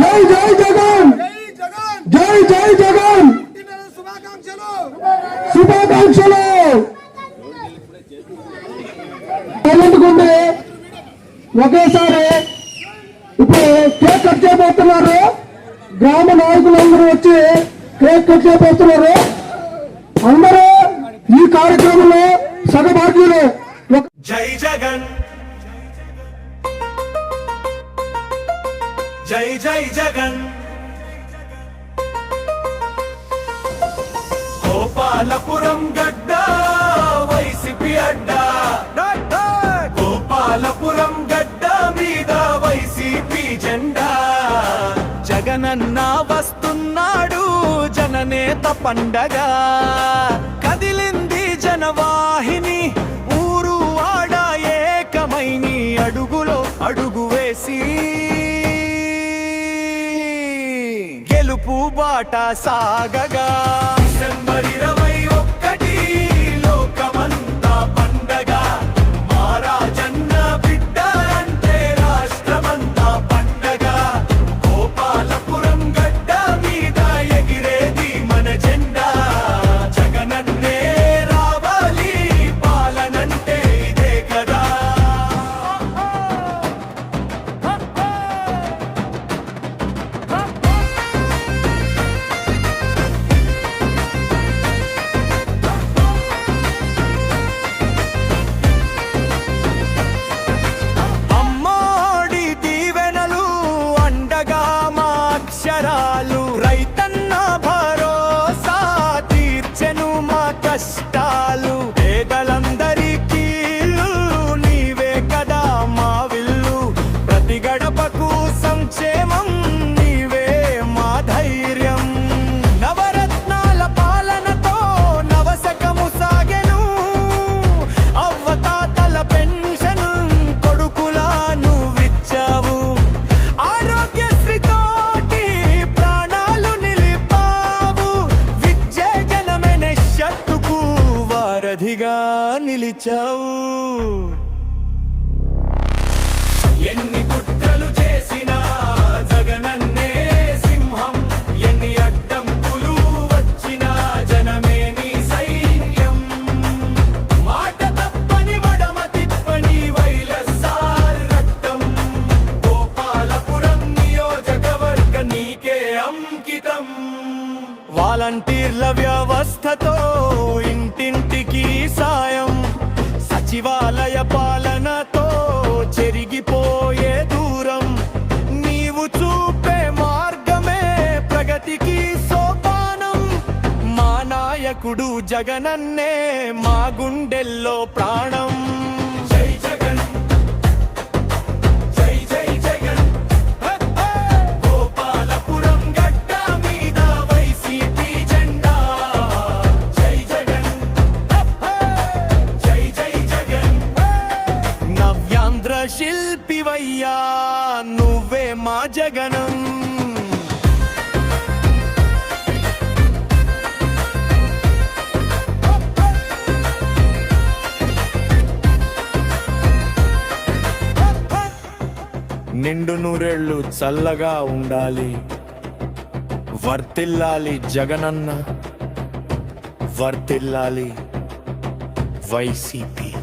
జై జై జగన్! జై జై జగన్! శుభాకాంక్షలు! శుభాకాంక్షలు ఒకేసారి ఇప్పుడు కేక్ కట్ చేయబోతున్నారు. గ్రామ నాయకులందరూ వచ్చి కేక్ కట్ చేయబోతున్నారు. అందరూ ఈ కార్యక్రమంలో సగభాగ్యులు జై జై జగన్. గోపాలపురం గడ్డ వైసిపి అడ్డా. గోపాలపురం గడ్డ మీద వైసీపీ జెండా. జగనన్న వస్తున్నాడు జననేత పండగ. కదిలింది జనవాహిని ఊరు వాడ ఏకమైని అడుగులో అడుగు వేసి. గెలుపు బాట సాగగా. డిసెంబర్ ఇరవై వారధిగా నిలిచావు. ఎన్ని కుట్రలు చేసినా జగనన్నే సింహం ఎన్ని అడ్డంకులు వచ్చినా జనమే నీ సైన్యం. మాట తప్పని మడమ తిప్పని వైలసార్ రక్తం. గోపాలపురం నియోజకవర్గ నీకే అంకితం. వాలంటీర్ల వ్యవస్థతో ఇంటింటికి నాయకుడు జగనన్నే మా గుండెల్లో ప్రాణం. జై జగన్ జై జై జగన్ గోపాలపురం గడ్డ మీద వైసీపీ జెండా జై జగన్ జై జై జగన్ నవ్యాంధ్ర శిల్పివయ్యా నువ్వే మా జగనం. నిండు నూరేళ్ళు చల్లగా ఉండాలి. వర్తిల్లాలి జగనన్న. వర్తిల్లాలి వైసీపీ.